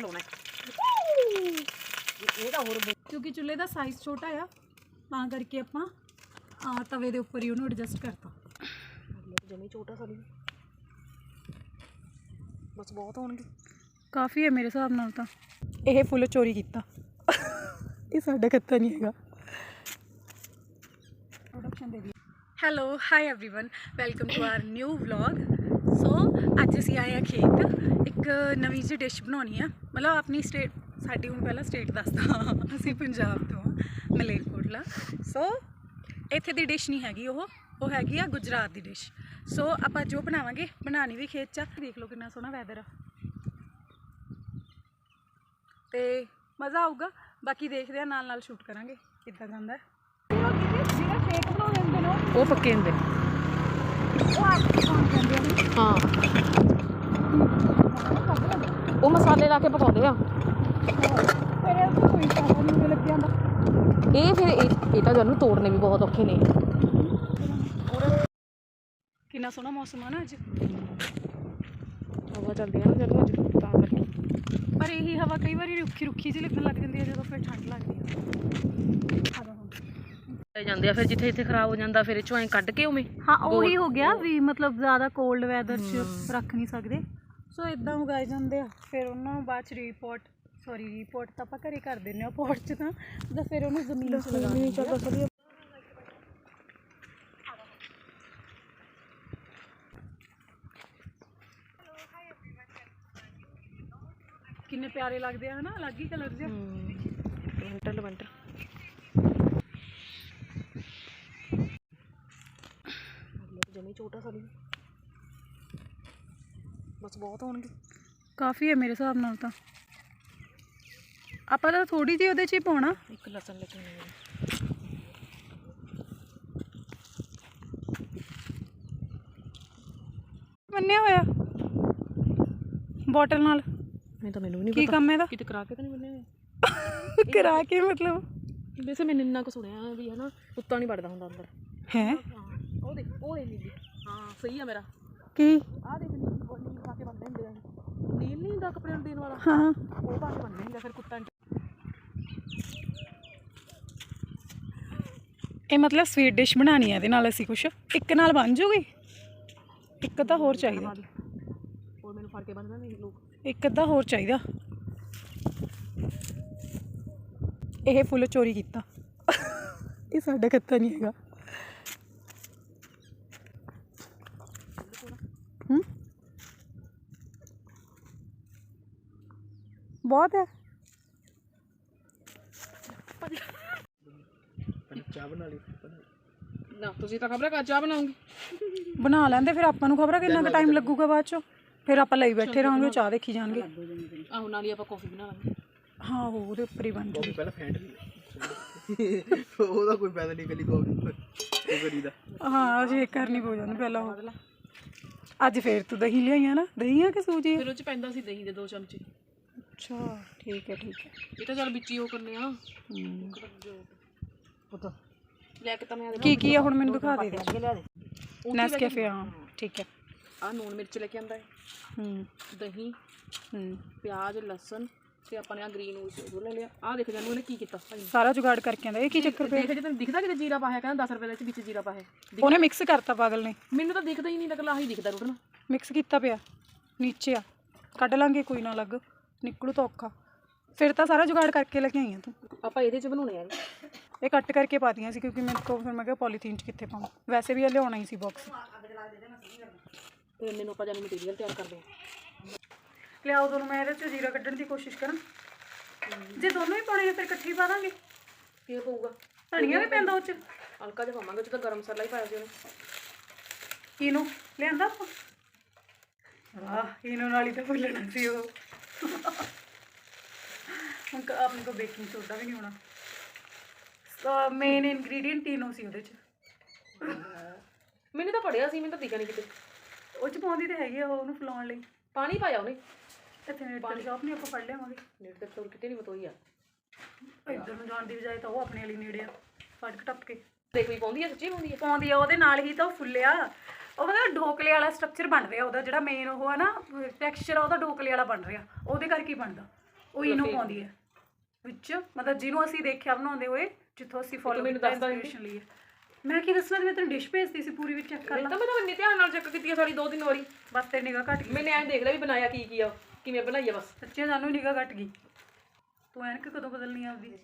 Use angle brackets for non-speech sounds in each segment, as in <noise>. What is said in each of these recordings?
ਲਾਉਣਾ ਹੈ। ਇਹ ਤਾਂ ਹੋਰ ਬਹੁਤ- ਕਿਉਂਕਿ ਚੁੱਲ੍ਹੇ ਦਾ ਸਾਈਜ਼ ਛੋਟਾ ਆ ਤਾਂ ਕਰਕੇ ਆਪਾਂ ਆ ਤਵੇ ਦੇ ਉੱਪਰ ਹੀ ਉਹਨੂੰ ਐਡਜਸਟ ਕਰਤਾ ਜਮੀ ਛੋਟਾ ਸਾਡੀ ਬਸ ਬਹੁਤ ਹੋਣਗੇ ਕਾਫੀ ਹੈ ਮੇਰੇ ਹਿਸਾਬ ਨਾਲ ਤਾਂ ਇਹ ਫੁੱਲ ਚੋਰੀ ਕੀਤਾ ਇਹ ਸਾਡਾ ਖੱਤਾ ਨਹੀਂ ਹੈਗਾ ਪ੍ਰੋਡਕਸ਼ਨ ਦੇ ਦੀ hello hi everyone welcome to our new vlog so ਅੱਜ ਅਸੀਂ ਆਏ ਆ ਖੇਤ। ਇੱਕ ਨਵੀਂ ਜਿਹੀ ਡਿਸ਼ ਬਣਾਉਣੀ ਆ। ਮਤਲਬ ਆਪਣੀ ਸਟੇਟ ਸਾਡੀ ਹੁਣ ਪਹਿਲਾਂ ਸਟੇਟ ਦੱਸਦਾ। ਅਸੀਂ ਪੰਜਾਬ ਤੋਂ ਆ, ਮਲੇਰਕੋਟਲਾ। ਸੋ ਇੱਥੇ ਦੀ ਡਿਸ਼ ਨਹੀਂ ਹੈਗੀ ਉਹ। ਉਹ ਹੈਗੀ ਆ ਗੁਜਰਾਤ ਦੀ ਡਿਸ਼ ਸੋ ਆਪਾਂ ਜੋ ਬਣਾਵਾਂਗੇ ਬਣਾਣੀ ਵੀ ਖੇਤ ਚ ਦੇਖ ਲਓ ਕਿੰਨਾ ਸੋਹਣਾ ਵੈਦਰ ਆ। ਤੇ ਮਜ਼ਾ ਆਊਗਾ। ਬਾਕੀ ਦੇਖਦੇ ਆ ਨਾਲ ਨਾਲ ਸ਼ੂਟ ਕਰਾਂਗੇ। ਕਿੱਦਾਂ ਜਾਂਦਾ ਹੈ ਬਣਾਉਂਦੇ ਉਹ ਪੱਕੇ ਹੁੰਦੇ। ਨੇ ਉਹ ਆਪ ਕੌਣ ਕਹਿੰਦੇ ਆ ਹਾਂ। ਉਹ ਮਸਾਲੇ ਲਾ ਕੇ ਪਕਾਉਂਦੇ ਆ। ਫਿਰ ਇਹ ਕੋਈ ਪਤਾ ਨਹੀਂ ਲੱਗ ਜਾਂਦਾ ਇਹ ਫਿਰ ਇਹ ਇਹ ਤਾਂ ਜਾਨੂੰ ਤੋੜਨੇ ਵੀ ਬਹੁਤ ਔਖੇ ਨੇ। ਕਿੰਨਾ ਸੋਹਣਾ ਮੌਸਮ ਆ ਨਾ ਅੱਜ। ਹਵਾ ਚੱਲਦੀ ਆ ਨਾ ਜਦੋਂ ਅੱਜ, ਤਾਂ ਕਰਕੇ। ਪਰ ਇਹੀ ਹਵਾ ਕਈ ਵਾਰੀ ਰੁੱਖੀ ਰੁੱਖੀ ਜਿਹੀ ਲੱਗਣ ਲੱਗ ਜਾਂਦੀ ਹੈ ਜਦੋਂ ਫਿਰ ਠੰਡ ਲੱਗਦੀ ਹੈ ਲੈ ਜਾਂਦੇ ਆ ਫਿਰ ਜਿੱਥੇ ਜਿੱਥੇ ਖਰਾਬ ਹੋ ਜਾਂਦਾ ਫਿਰ ਇਹ ਚੋਂ ਐਂ ਕੱਢ ਕੇ ਉਵੇਂ ਹਾਂ ਉਹੀ ਹੋ ਗਿਆ ਵੀ ਮਤਲਬ ਜ਼ਿਆਦਾ ਕੋਲਡ ਵੈਦਰ 'ਚ ਰੱਖ ਨਹੀਂ ਸਕਦੇ। ਸੋ ਇਦਾਂ ਉਗਾਏ ਜਾਂਦੇ ਆ। ਫਿਰ ਉਹਨਾਂ ਨੂੰ ਬਾਅਦ 'ਚ ਰੀਪੋਰਟ ਸੌਰੀ ਰੀਪੋਰਟ ਤਾਂ ਆਪਾਂ ਘਰੇ ਕਰ ਦਿੰਨੇ ਆ ਪੋਟ 'ਚ ਤਾਂ। ਤਾਂ ਫਿਰ ਉਹਨੂੰ ਜ਼ਮੀਨ 'ਚ ਲਗਾ ਦਿੰਦੇ ਆ। ਕਿੰਨੇ ਪਿਆਰੇ ਲੱਗਦੇ ਆ ਹਨਾ? ਅਲੱਗ ਹੀ ਕਲਰ ਜਿਹਾ। ਲਵੰਟਰ ਲਵੰਟਰ ਜਮੀ ਛੋਟਾ ਸਾਡੀ ਬਸ ਬਹੁਤ ਹੋਣਗੇ। ਕਾਫੀ ਹੈ ਮੇਰੇ ਹਿਸਾਬ ਨਾਲ ਤਾਂ। ਆਪਾਂ ਤਾਂ ਥੋੜੀ ਜਿਹੀ ਉਹਦੇ 'ਚ ਹੀ ਪਾਉਣਾ। ਇੱਕ ਲਸਣ ਲੈ ਕੇ ਆਉਣੀ ਹੈ ਮੰਨਿਆ ਹੋਇਆ। ਬੋਟਲ ਨਾਲ। ਨਹੀਂ ਤਾਂ ਮੈਨੂੰ ਵੀ ਨਹੀਂ ਕੀ ਕੰਮ ਹੈ ਇਹਦਾ? ਕਿਤੇ ਕਰਾ ਕੇ ਤਾਂ ਨਹੀਂ ਬੰਨੇ ਹੋਏ ਕਰਾ ਕੇ ਮਤਲਬ। ਵੈਸੇ ਮੈਨੂੰ ਇੰਨਾ ਕੁ ਸੁਣਿਆ ਵੀ ਹਨਾ ਕੁੱਤਾ ਨਹੀਂ ਵੜਦਾ ਹੁੰਦਾ ਅੰਦਰ। ਹਾਂ? ਉਹ ਦੇਖ ਉਹ ਦੇ ਨੀਲੀ ਹਾਂ ਸਹੀ ਆ ਮੇਰਾ। ਕੀ? ਆਹ ਦੇਖ ਨੀਲੀ ਬੋਲੀ ਪਾ ਕੇ ਬੰਨਦੇ ਹੁੰਦੇ ਆ। ਨੀਲ ਨਹੀਂ ਹੁੰਦਾ ਕੱਪੜੇ ਨੂੰ ਦੇਣ ਵਾਲਾ? ਹਾਂ। ਉਹ ਪਾ ਕੇ ਬੰਨਦੇ ਹੁੰਦੇ ਆ, ਫਿਰ ਕੁੱਤਾ ਨੀ- ਇਹ ਮਤਲਬ ਸਵੀਟ ਡਿਸ਼ ਬਣਾਣੀ ਹੈ ਇਹਦੇ ਨਾਲ ਅਸੀਂ ਕੁਛ। ਇੱਕ ਨਾਲ ਬਣ ਜੂਗੀ? ਇੱਕ ਤਾਂ ਹੋਰ ਚਾਹੀਦਾ। ਹੋਰ ਮੈਨੂੰ ਫੜ ਕੇ ਬੰਨਦੇ ਨੇ ਲੋਕ। ਇੱਕ ਅੱਧਾ ਹੋਰ ਚਾਹੀਦਾ। ਇਹ ਫੁੱਲ ਚੋਰੀ ਕੀਤਾ। ਇਹ ਸਾਡਾ ਖੱਤਾ ਨਹੀਂ ਹੈਗਾ। ਹੂੰ। ਬਹੁਤ ਹੈ। ਨਾ ਤੁਸੀਂ ਤਾਂ ਖਬਰ ਕਾ ਚਾਹ ਬਣਾਉਂਗੀ। ਬਣਾ ਲੈਂਦੇ ਫਿਰ ਆਪਾਂ ਨੂੰ ਖਬਰ ਕਿੰਨਾ ਕੁ ਟਾਈਮ ਲੱਗੂਗਾ ਬਾਅਦ ਚੋਂ? ਫਿਰ ਆਪਾਂ ਲਈ ਬੈਠੇ ਰਹਾਂਗੇ ਚਾਹ ਦੇਖੀ ਜਾਣਗੇ। ਆਹੋ ਨਾਲ ਹੀ ਆਪਾਂ ਕਾਫੀ ਬਣਾ ਲਾਂਗੇ। ਹਾਂ ਉਹ ਉਹਦੇ ਉੱਪਰ ਹੀ ਬਣ ਜੂਗੀ ਪਹਿਲਾਂ ਫੈਂਟ ਲਈ <laughs> ਉਹਦਾ ਕੋਈ ਫਾਇਦਾ ਨਹੀਂ ਕਲੀ ਕੋ ਉਹ ਕਰੀਦਾ? ਹਾਂ ਜੇ ਕਰਨੀ ਪਊ ਜਾਂਦੀ ਪਹਿਲਾਂ ਉਹ। ਅੱਜ ਫੇਰ ਤੂੰ ਦਹੀਂ ਲਿਆਈਆਂ ਨਾ? ਦਹੀਂ ਆ ਕਿ ਸੂਜੀ? ਆ? ਫਿਰ ਉਹ ਚ ਪੈਂਦਾ ਸੀ ਦਹੀਂ ਦੇ ਦੋ ਚਮਚੇ। ਅੱਛਾ ਠੀਕ ਹੈ ਠੀਕ ਹੈ। ਇਹ ਤਾਂ ਚੱਲ ਵਿੱਚ ਹੀ ਉਹ ਕਰਨੇ ਆ। ਪਤਾ ਲੈ ਕੇ ਤਾਂ ਮੈਂ ਕੀ ਕੀ ਆ? ਹੁਣ ਮੈਨੂੰ ਦਿਖਾ ਦੇ। ਦੇ ਲਿਆ ਦੇ। ਨੈਸਕੈਫੇ ਹਾਂ ਠੀਕ ਹੈ। ਆ ਨੂਨ ਮਿਰਚ ਲੈ ਕੇ ਆਂਦਾ ਹੈ ਹੂੰ। ਦਹੀਂ ਹੂੰ। ਪਿਆਜ਼ ਲਸਣ ਤੇ ਆਪਾਂ ਨੇ ਆ ਗ੍ਰੀਨ ਉਹ ਲੈ ਲਿਆ। ਆ ਦੇਖ ਜਾਨੂੰ ਉਹਨੇ ਕੀ ਕੀਤਾ। ਭਾਈ ਸਾਰਾ ਜੁਗਾੜ ਕਰਕੇ ਆਂਦਾ ਇਹ ਕੀ ਚੱਕਰ ਪਿਆ? ਦੇਖ ਜੇ ਤੈਨੂੰ ਦਿਖਦਾ ਕਿਤੇ ਜੀਰਾ ਪਾਇਆ ਕਹਿੰਦਾ 10 ਰੁਪਏ ਦੇ ਵਿੱਚ ਜੀਰਾ ਪਾਇਆ। ਉਹਨੇ ਮਿਕਸ ਕਰਤਾ ਪਾਗਲ ਨੇ। ਮੈਨੂੰ ਤਾਂ ਦਿਖਦਾ ਹੀ ਨਹੀਂ ਲੱਗਦਾ ਆਹੀ ਦਿਖਦਾ ਰੁਟਣਾ ਮਿਕਸ ਕੀਤਾ ਪਿਆ। ਨੀਚੇ ਆ। ਕੱਢ ਲਾਂਗੇ ਕੋਈ ਨਾ ਲੱਗ ਨਿਕਲੂ ਤਾਂ ਔਖਾ। ਫਿਰ ਤਾਂ ਸਾਰਾ ਜੁਗਾੜ ਕਰਕੇ ਲੈ ਕੇ ਆਈਆਂ ਤੂੰ। ਆਪਾਂ ਇਹਦੇ ਚ ਬਣਾਉਣੇ ਆ ਇਹ ਕੱਟ ਕਰਕੇ ਪਾਤੀਆਂ ਸੀ ਕਿਉਂਕਿ ਮੇਰੇ ਕੋਲ ਫਿਰ ਮੈਂ ਕਿਹਾ ਪੋਲੀਥੀਨ ਚ ਕਿੱਥੇ ਪਾਵਾਂ। ਵੈਸੇ ਵੀ ਇਹ ਲਿਆਉਣਾ ਹੀ ਸੀ ਬਾਕਸ ਤੇ ਇੰਨੇ ਨੂੰ ਆਪਾਂ ਜਾਨੀ ਮਟੀਰੀਅਲ ਤਿਆਰ ਕਰਦੇ ਆ। ਲਿਆਓ ਦੋਨੋਂ ਮੈਂ ਇਹਦੇ ਚ ਜੀਰਾ ਕੱਢਣ ਦੀ ਕੋਸ਼ਿਸ਼ ਕਰਾਂ। ਜੇ ਦੋਨੋਂ ਹੀ ਪਾਉਣੇ ਆ ਫਿਰ ਇਕੱਠੇ ਪਾ ਦਾਂਗੇ। ਕੀ ਪਊਗਾ ਧਨੀਆ ਵੀ ਪੈਂਦਾ ਉਹ ਚ। ਹਲਕਾ ਜਿਹਾ ਪਾਵਾਂਗੇ ਉਹ 'ਚ ਤਾਂ ਗਰਮ ਮਸਾਲਾ ਹੀ ਪਾਇਆ ਸੀ ਉਹਨੇ। ਇਹਨੂੰ ਲਿਆਂਦਾ ਆਪਾਂ? ਆਹ ਇਹਨੂੰ ਨਾਲ ਹੀ ਤਾਂ ਭੁੱਲਣਾ ਸੀ ਉਹ। ਹੁਣ ਕ- ਆਪਣੇ ਕੋ ਬੇਕਿੰਗ ਸੋਡਾ ਵੀ ਨਹੀਂ ਹੋਣਾ। ਸੋ ਮੇਨ ਇਨਗਰੀਡੀਅੰਟ ਤਿੰਨੋਂ ਸੀ ਉਹਦੇ ਚ। ਮੈਨੂੰ ਤਾਂ ਪੜਿਆ ਸੀ ਮੈਨੂੰ ਤਾਂ ਦਿਖਿਆ ਨਹੀਂ ਕਿਤੇ। ਉਹ ਚ ਪਾਉਂਦੀ ਤੇ ਹੈਗੀ ਆ ਉਹ ਉਹਨੂੰ ਫਲਾਉਣ ਲਈ। ਪਾਣੀ ਪਾਇਆ ਉਹਨੇ। ਇੱਥੇ ਨੇੜੇ ਤੇ ਸ਼ਾਪ ਨਹੀਂ ਆਪਾਂ ਫੜ ਲਿਆਵਾਂਗੇ। ਨੇੜ ਤੇ ਤੋੜ ਕਿਤੇ ਨਹੀਂ ਬਤੋਈ ਆ। ਇੱਧਰ ਨੂੰ ਜਾਣ ਦੀ ਬਜਾਏ ਤਾਂ ਉਹ ਆਪਣੇ ਵਾਲੀ ਨੇੜੇ ਆ ਫੜ ਕੇ ਟੱਪ ਕੇ। ਦੇਖ ਵੀ ਪਾਉਂਦੀ ਆ ਸੱਚੀ ਪਾਉਂਦੀ ਆ? ਪਾਉਂਦੀ ਆ ਉਹਦੇ ਨਾਲ ਹੀ ਤਾਂ ਉਹ ਫੁੱਲਿਆ। ਉਹ ਕਹਿੰਦਾ ਢੋਕਲੇ ਵਾਲਾ ਸਟਰਕਚਰ ਬਣ ਰਿਹਾ ਉਹਦਾ ਜਿਹੜਾ ਮੇਨ ਉਹ ਆ ਨਾ ਟੈਕਸਚਰ ਆ ਉਹਦਾ ਢੋਕਲੇ ਵਾਲਾ ਬਣ ਰਿਹਾ। ਉਹਦੇ ਕਰਕੇ ਬਣਦਾ। ਉਹ ਇਨੋ ਪਾਉਂਦੀ ਹੈ ਵਿੱਚ ਮਤਲਬ ਜਿਹਨੂੰ ਅਸੀਂ ਦੇਖਿਆ ਬਣਾਉਂਦੇ ਹੋਏ ਜਿੱਥੋਂ ਅਸੀਂ ਫੋਲੋ ਮੈਨੂੰ ਕੀਤਾ inspiration ਲਈ। ਮੈਂ ਕੀ ਦੱਸਣਾ ਮੈਂ ਤੈਨੂੰ ਡਿਸ਼ ਭੇਜਦੀ ਸੀ ਪੂਰੀ ਵਿੱਚ ਚੈੱਕ ਕਰ ਲਾ। ਤਾਂ ਮੈਂ ਤਾਂ ਇੰਨੀ ਧਿਆਨ ਨਾਲ ਚੈੱਕ ਕੀਤੀ ਆ ਸਾਰੀ ਦੋ ਤਿੰਨ ਵਾਰੀ। ਬਸ ਤੇ ਨਿਗਾਹ ਘਟ ਗਈ। ਮੈਨੇ ਐਂ ਦੇਖ ਲਿਆ ਵੀ ਬਣਾਇਆ ਕੀ ਕੀ ਆ ਕਿਵੇਂ ਬਣਾਈ ਆ ਬਸ। ਸੱਚੇ ਜਾਨੂੰ ਨਿਗਾਹ ਘਟ ਗਈ। ਤੂੰ ਐਨਕ ਕਦੋਂ ਬਦਲਣੀ ਆ ਆਪਦੀ?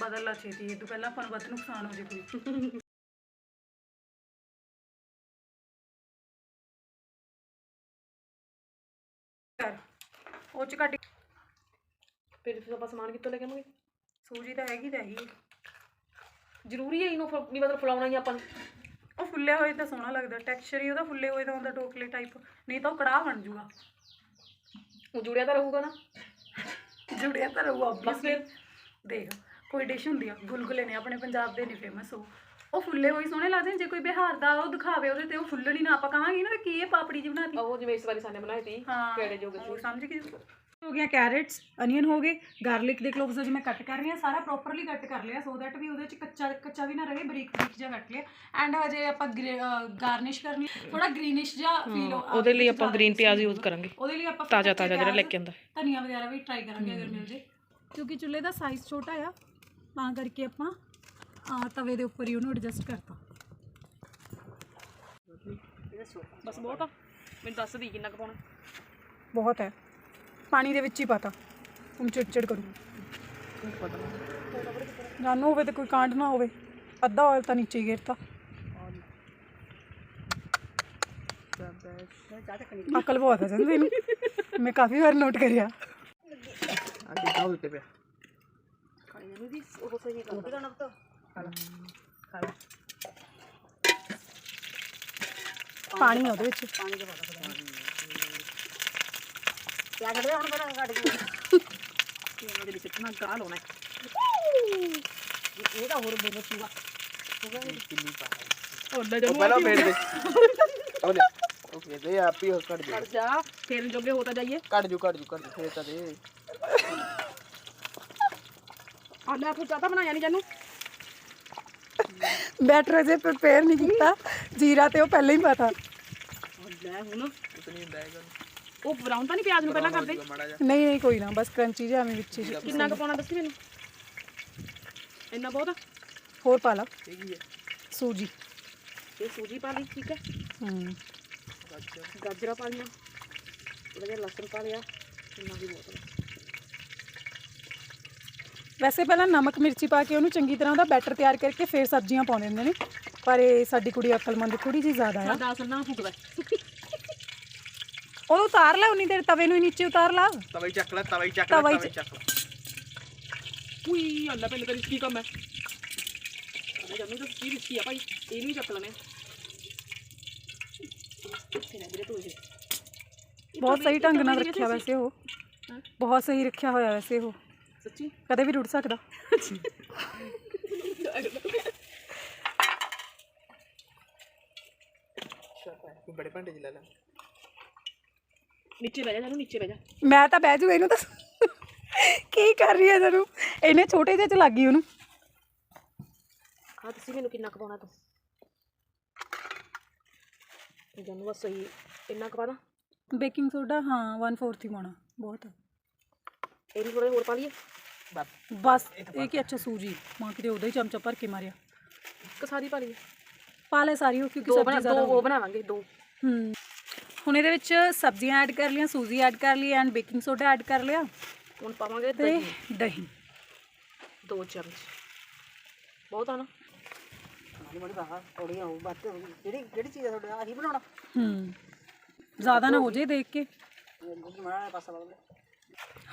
ਬਦਲ ਲਾ ਛੇਤੀ ਇਹ ਤੋਂ ਪਹਿਲਾਂ ਆਪਾਂ ਨੂੰ ਵੱਧ ਨੁਕਸਾਨ ਹੋ ਜੇ ਕੋਈ। ਕਰ ਉਹ ਚ ਘਟ ਫਿਰ ਫਿਰ ਆਪਾਂ ਸਮਾਨ ਕਿੱਥੋਂ ਲੈ ਕੇ ਆਵਾਂਗੇ? ਸੂਜੀ ਤਾਂ ਹੈਗੀ ਤਾਂ ਹੈਗੀ। ਹੈ। ਜ਼ਰੂਰੀ ਹੈ ਇਹਨੂੰ ਨਹੀਂ ਮਤਲਬ ਫਲਾਉਣਾ ਹੀ ਆਪਾਂ ਉਹ ਫੁੱਲਿਆ ਹੋਏ ਤਾਂ ਸੋਹਣਾ ਲੱਗਦਾ ਟੈਕਸਚਰ ਹੀ ਉਹਦਾ ਫੁੱਲੇ ਹੋਏ ਦਾ ਹੁੰਦਾ ਟੋਕਲੇ ਟਾਈਪ ਨਹੀਂ ਤਾਂ ਉਹ ਕੜਾਹ ਬਣ ਜੂਗਾ। ਉਹ ਜੁੜਿਆ ਤਾਂ ਰਹੂਗਾ ਨਾ। ਜੁੜਿਆ ਤਾਂ ਰਹੂ ਬਸ ਆਬਵੀਅਸਲੀ ਫਿਰ ਦੇਖ ਕੋਈ ਡਿਸ਼ ਹੁੰਦੀ ਆ ਗੁਲਗੁਲੇ ਨੇ ਆਪਣੇ ਪੰਜਾਬ ਦੇ ਨੇ ਫੇਮਸ ਉਹ। ਉਹ ਫੁੱਲੇ ਹੋਈ ਸੋਹਣੇ ਲੱਗਦੇ ਨੇ ਜੇ ਕੋਈ ਬਿਹਾਰ ਦਾ ਉਹ ਦਿਖਾਵੇ ਉਹਦੇ ਤੇ ਉਹ ਫੁੱਲਣੀ ਨਾ ਆਪਾਂ ਕਹਾਂਗੇ ਨਾ ਵੀ ਕੀ ਇਹ ਪਾਪੜੀ ਜੀ ਬਣਾਤੀ। ਉਹ ਜਿਵੇਂ ਇਸ ਵਾਰੀ ਸਾਨੇ ਬਣਾਏ ਸੀ ਹਾਂ ਕਿਹੜੇ ਜੋਗੇ ਉਹ ਸਮਝ ਗਈ ਹੋ ਗਿਆ ਕੈਰਟਸ ਅਨੀਅਨ ਹੋ ਗਏ ਗਾਰਲਿਕ ਦੇ ਕਲੋਵਸ ਜਿਵੇਂ ਕੱਟ ਕਰ ਰਹੀ ਹਾਂ ਸਾਰਾ ਪ੍ਰੋਪਰਲੀ ਕੱਟ ਕਰ ਲਿਆ ਸੋ ਦੈਟ ਵੀ ਉਹਦੇ ਚ ਕੱਚਾ ਕੱਚਾ ਵੀ ਨਾ ਰਹੇ ਬਰੀਕ ਬਰੀਕ ਜਿਹਾ ਕੱਟ ਲਿਆ ਐਂਡ ਹਜੇ ਆਪਾਂ ਗਾਰਨਿਸ਼ ਕਰਨੀ ਥੋੜਾ ਗ੍ਰੀਨਿਸ਼ ਜਿਹਾ ਫੀਲ ਉਹਦੇ ਲਈ ਆਪਾਂ ਗ੍ਰੀਨ ਪਿਆਜ਼ ਯੂਜ਼ ਕਰਾਂਗੇ। ਉਹਦੇ ਲਈ ਆਪਾਂ ਤਾਜ਼ਾ ਤਾਜ਼ਾ ਜਿਹੜਾ ਲੈ ਕੇ ਆਂਦਾ ਧਨੀਆ ਵਗੈਰਾ ਵੀ ਟਰਾਈ ਕਰਾਂਗੇ ਅਗਰ ਮਿਲ ਜੇ ਕਿਉਂਕਿ ਚੁੱਲ੍ਹੇ ਦਾ ਸਾਈਜ਼ ਛੋਟਾ ਆ ਤਾਂ ਕਰਕੇ ਆਪਾਂ ਆ ਤਵੇ ਦੇ ਉੱਪਰ ਹੀ ਉਹਨੂੰ ਐਡਜਸਟ ਕਰਤਾ। ਬਸ ਬਹੁਤ ਆ। ਮੈਨੂੰ ਦੱਸ ਦੀ ਕਿੰਨਾ ਕੁ ਪਾਉਣਾ। ਬਹੁਤ ਹੈ। ਪਾਣੀ ਦੇ ਵਿੱਚ ਹੀ ਪਾਤਾ। ਹੁਣ ਚਿੜਚਿੜ ਕਰੂ ਜਾਨੂ ਹੋਵੇ ਤੇ ਕੋਈ ਕਾਂਡ ਨਾ ਹੋਵੇ। ਅੱਧਾ ਆਇਲ ਤਾਂ ਨੀਚੇ ਹੀ ਗਿਰਤਾ। ਅਕਲ ਬਹੁਤ ਹੈ ਜੰਦੀ ਨੂੰ ਮੈਂ ਕਾਫੀ ਵਾਰ ਨੋਟ ਕਰਿਆ। ਆਂਟੀ ਕਾਹ ਉੱਤੇ ਪਿਆ ਉਹ ਸਹੀ ਕਰਦਾ ਪਾਣੀ ਉਹਦੇ ਵਿੱਚ। ਇਹਦੇ ਵਿੱਚ ਇਤਨਾ ਗਾਹ ਲਾਉਣਾ ਹੈ। ਉਹ ਲੈ ਉਹ ਪਹਿਲਾਂ ਫੇਰ ਦੇ ਉਹ ਲੈ ਉਹ ਫੇਰ ਦੇ ਆਪ ਹੀ ਕੱਢ ਦੇ ਕੱਢ ਜਾ ਫੇਰ ਜੋਗੇ ਹੋ ਤਾਂ ਜਾਈਏ ਕੱਢ ਜੂ ਕੱਢ ਜੂ ਕੱਢ ਜੂ, ਫੇਰ ਤਾਂ ਦੇ ਆ ਲੈ ਫਿਰ ਚਾਹਤਾ ਬਣਾਇਆ ਨਹੀਂ ਜਾਨੂੰ ਬੈਟਰ ਅਜੇ ਪ੍ਰਪੇਅਰ ਨਹੀਂ ਕੀਤਾ ਜੀਰਾ ਤੇ ਉਹ ਪਹਿਲਾਂ ਹੀ ਪਤਾ ਲੈ ਹੁਣ ਇਤਨੀ ਹੁੰਦਾ ਹੈਗਾ ਉਹ ਬਰਾਊਨ ਤਾਂ ਨਹੀਂ ਪਿਆਜ਼ ਨੂੰ ਪਹਿਲਾਂ ਕਰਦੇ? ਨਹੀਂ ਨਹੀਂ ਕੋਈ ਨਾ ਬਸ ਕਰੰਚੀ ਜਿਹਾ ਐਵੇਂ ਵਿੱਚ ਹੀ। ਕਿੰਨਾ ਕੁ ਪਾਉਣਾ ਦੱਸੀ ਮੈਨੂੰ? ਇੰਨਾ ਬਹੁਤ ਆ? ਹੋਰ ਪਾ ਲਾ। ਹੈ। ਸੂਜੀ। ਇਹ ਸੂਜੀ ਪਾ ਲਈ ਠੀਕ ਹੈ। ਹੂੰ। ਗਾਜਰਾਂ ਪਾ ਲਈਆਂ। ਥੋੜਾ ਜਿਹਾ ਲਸਣ ਪਾ ਲਿਆ। ਇੰਨਾ ਵੀ ਬਹੁਤ ਆ। ਵੈਸੇ ਪਹਿਲਾਂ ਨਮਕ ਮਿਰਚੀ ਪਾ ਕੇ ਉਹਨੂੰ ਚੰਗੀ ਤਰ੍ਹਾਂ ਉਹਦਾ ਬੈਟਰ ਤਿਆਰ ਕਰਕੇ ਫਿਰ ਸਬਜ਼ੀਆਂ ਪਾਉਂਦੇ ਹੁੰਦੇ ਨੇ। ਪਰ ਇਹ ਸਾਡੀ ਕੁੜੀ ਅਕਲਮੰਦ ਥੋੜੀ ਜਿਹੀ ਜ਼ਿਆਦਾ ਆ। ਸਾਡਾ ਅਸਲ ਨਾ ਫੁਕਦਾ। ਉਹ ਉਤਾਰ ਲੈ ਉਨੀ ਦੇਰ ਤਵੇ ਨੂੰ ਹੀ ਨੀਚੇ ਉਤਾਰ ਲਾ। ਤਵਾ ਹੀ ਚੱਕ ਲੈ ਤਵਾ ਹੀ ਚੱਕ ਲੈ ਤਵਾ ਹੀ ਤਵਾ ਹੀ ਚੱਕ ਲੈ। ਉਈ ਅੱਲਾ ਪਹਿਲੇ ਤਾਂ ਰਿਸਕੀ ਕੰਮ ਹੈ। ਮੈਂ ਜਾਨੂੰ ਤਾਂ ਕੀ ਰਿਸਕੀ ਆ ਭਾਈ ਇਹ ਨਹੀਂ ਚੱਕ ਲੈਣੇ। ਕਿਹਨੇ ਵੀਰੇ ਤੂੰ ਇਹ ਬਹੁਤ ਸਹੀ ਢੰਗ ਨਾਲ ਰੱਖਿਆ ਵੈਸੇ ਉਹ। ਹਾਂ। ਬਹੁਤ ਸਹੀ ਰੱਖਿਆ ਹੋਇਆ ਵੈਸੇ ਉਹ। ਸੱਚੀ? ਕਦੇ ਵੀ ਰੁੜ ਸਕਦਾ। ਤੂੰ ਬੜੇ ਭਾਂਡੇ ਚ ਲੈ ਲੈ। ਨੀਚੇ ਬਹਿ ਜਾ ਜਾਨੂੰ ਨੀਚੇ ਬਹਿ ਜਾ। ਮੈਂ ਤਾਂ ਬਹਿ ਜੂ ਇਹਨੂੰ ਤਾਂ ਕੀ ਕਰ ਰਹੀ ਹੈ ਤੈਨੂੰ? ਇਹਨੇ ਛੋਟੇ ਜਿਹੇ ਚ ਲੱਗ ਗਈ ਉਹਨੂੰ। ਆ ਤੁਸੀਂ ਮੈਨੂੰ ਕਿੰਨਾ ਕੁ ਪਾਉਣਾ ਤੂੰ ਜਾਨੂੰ ਬਸ ਸਹੀ ਇੰਨਾ ਦਾਂ? ਬੇਕਿੰਗ ਸੋਡਾ ਹਾਂ 1/4 ਹੀ ਪਾਉਣਾ ਬਹੁਤ। ਆ। ਇਹਨੂੰ ਥੋੜਾ ਹੋਰ ਪਾ ਲਈਏ? ਬਸ। ਬਸ ਇਹ ਕੀ ਅੱਛਾ ਸੂਜੀ। ਮਾਂ ਕਿਤੇ ਉਹਦਾ ਹੀ ਚਮਚਾ ਭਰ ਕੇ ਮਾਰਿਆ। ਕਿ ਸਾਰੀ ਪਾ ਲਈਏ। ਪਾ ਲੈ ਸਾਰੀ ਉਹ ਕਿਉਂਕਿ ਦੋ ਬਣਾ ਦੋ ਜ਼ਿਆਦਾ ਉਹ ਬਣਾਵਾਂਗੇ ਦੋ। ਹੂੰ। ਹੁਣ ਇਹਦੇ ਵਿੱਚ ਸਬਜ਼ੀਆਂ ਐਡ ਕਰ ਲਈਆਂ ਸੂਜੀ ਐਡ ਕਰ ਲਈ ਐਂਡ ਬੇਕਿੰਗ ਸੋਡਾ ਐਡ ਕਰ ਲਿਆ। ਹੁਣ ਪਾਵਾਂਗੇ ਤੇ ਦਹੀਂ। ਦਹੀਂ। ਦੋ ਚਮਚ। ਬਹੁਤ ਆ ਨਾ। ਹੂੰ। ਜ਼ਿਆਦਾ ਨਾ ਹੋ ਜੇ ਦੇਖ ਕੇ।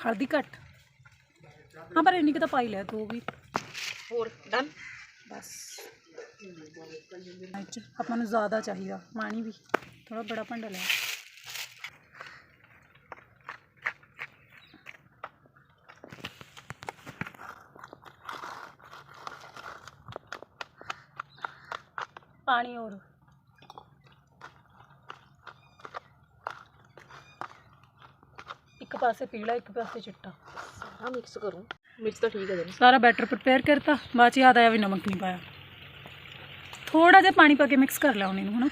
ਹਲਦੀ ਘੱਟ। ਹਾਂ ਪਰ ਇੰਨੀ ਕੁ ਤਾਂ ਪਾਈ ਲੈ ਦੋ ਵੀ। ਹੋਰ ਡਨ ਬਸ। ਆਪਾਂ ਨੂੰ ਜ਼ਿਆਦਾ ਚਾਹੀਦਾ ਪਾਣੀ ਵੀ। ਥੋੜਾ ਬੜਾ ਭਾਂਡਾ ਲਿਆ ਪਾਣੀ ਹੋਰ। ਇੱਕ ਪਾਸੇ ਪੀਲਾ ਇੱਕ ਪਾਸੇ ਚਿੱਟਾ। ਸਾਰਾ ਮਿਕਸ ਕਰੂੰ। ਮਿਕਸ ਤਾਂ ਠੀਕ ਹੈ ਜਨ ਸਾਰਾ ਬੈਟਰ ਪ੍ਰਿਪੇਅਰ ਕਰਤਾ। ਬਾਅਦ ਚ ਯਾਦ ਆਇਆ ਵੀ ਨਮਕ ਨਹੀਂ ਪਾਇਆ। ਥੋੜਾ ਜਿਹਾ ਪਾਣੀ ਪਾ ਕੇ ਮਿਕਸ ਕਰ ਲਿਆ ਉਹਨੇ ਨੂੰ ਹਨਾ?